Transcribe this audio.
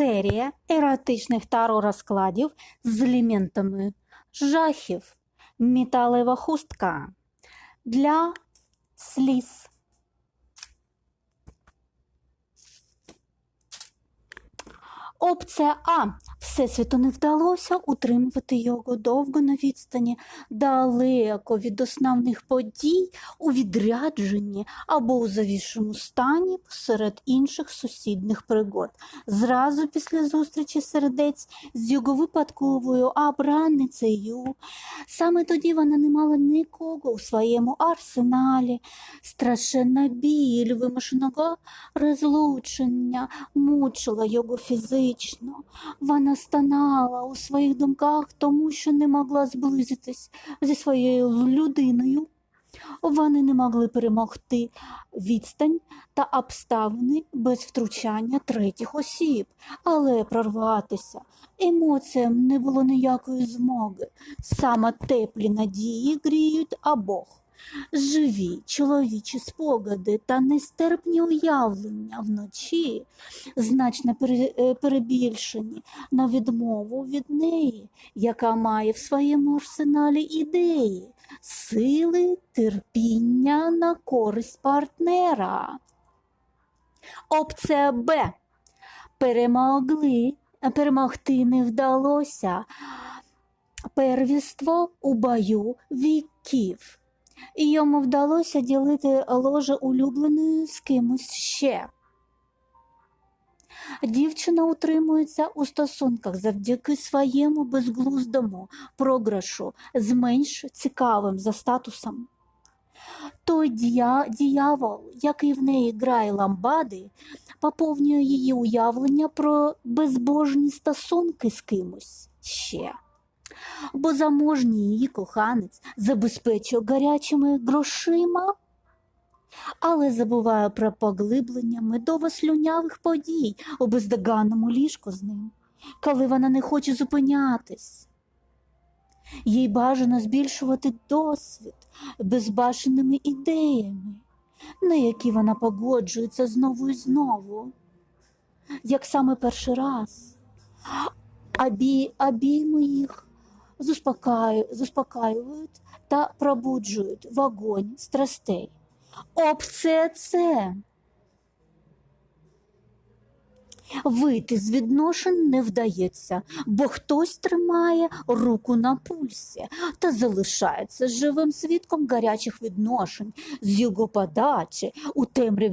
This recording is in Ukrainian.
серія еротичних таро розкладів з елементами жахів, металева хустка для сліз. Опція А. Всесвіту не вдалося утримувати його довго на відстані, далеко від основних подій у відрядженні або у завішому стані серед інших сусідних пригод. Зразу після зустрічі сердець з його випадковою обранницею. Саме тоді вона не мала нікого у своєму арсеналі. Страшенна біль вимушеного розлучення мучила його фізично. Вона стонала у своїх думках, тому що не могла зблизитись зі своєю людиною. Вони не могли перемогти відстань та обставини без втручання третіх осіб, але прорватися емоціям не було ніякої змоги. Саме теплі надії гріють обох. Живі чоловічі спогади та нестерпні уявлення вночі значно е, перебільшені на відмову від неї, яка має в своєму арсеналі ідеї, сили, терпіння на користь партнера. Опція Б. Перемогли, перемогти не вдалося. Первіство у бою віків. І йому вдалося ділити ложе улюбленої з кимось ще. Дівчина утримується у стосунках завдяки своєму безглуздому програшу з менш цікавим за статусом. Той дія, діявол, який в неї грає ламбади, поповнює її уявлення про безбожні стосунки з кимось ще. Бо заможній її коханець забезпечує гарячими грошима, але забуває про поглиблення медово-слюнявих подій у бездоганному ліжку з ним, коли вона не хоче зупинятись. Їй бажано збільшувати досвід безбашеними ідеями, на які вона погоджується знову і знову, як саме перший раз. Обі, обійми їх заспокаюють та пробуджують вогонь страстей. С. Вийти з відношень не вдається, бо хтось тримає руку на пульсі та залишається живим свідком гарячих відношень з його подачі у темряві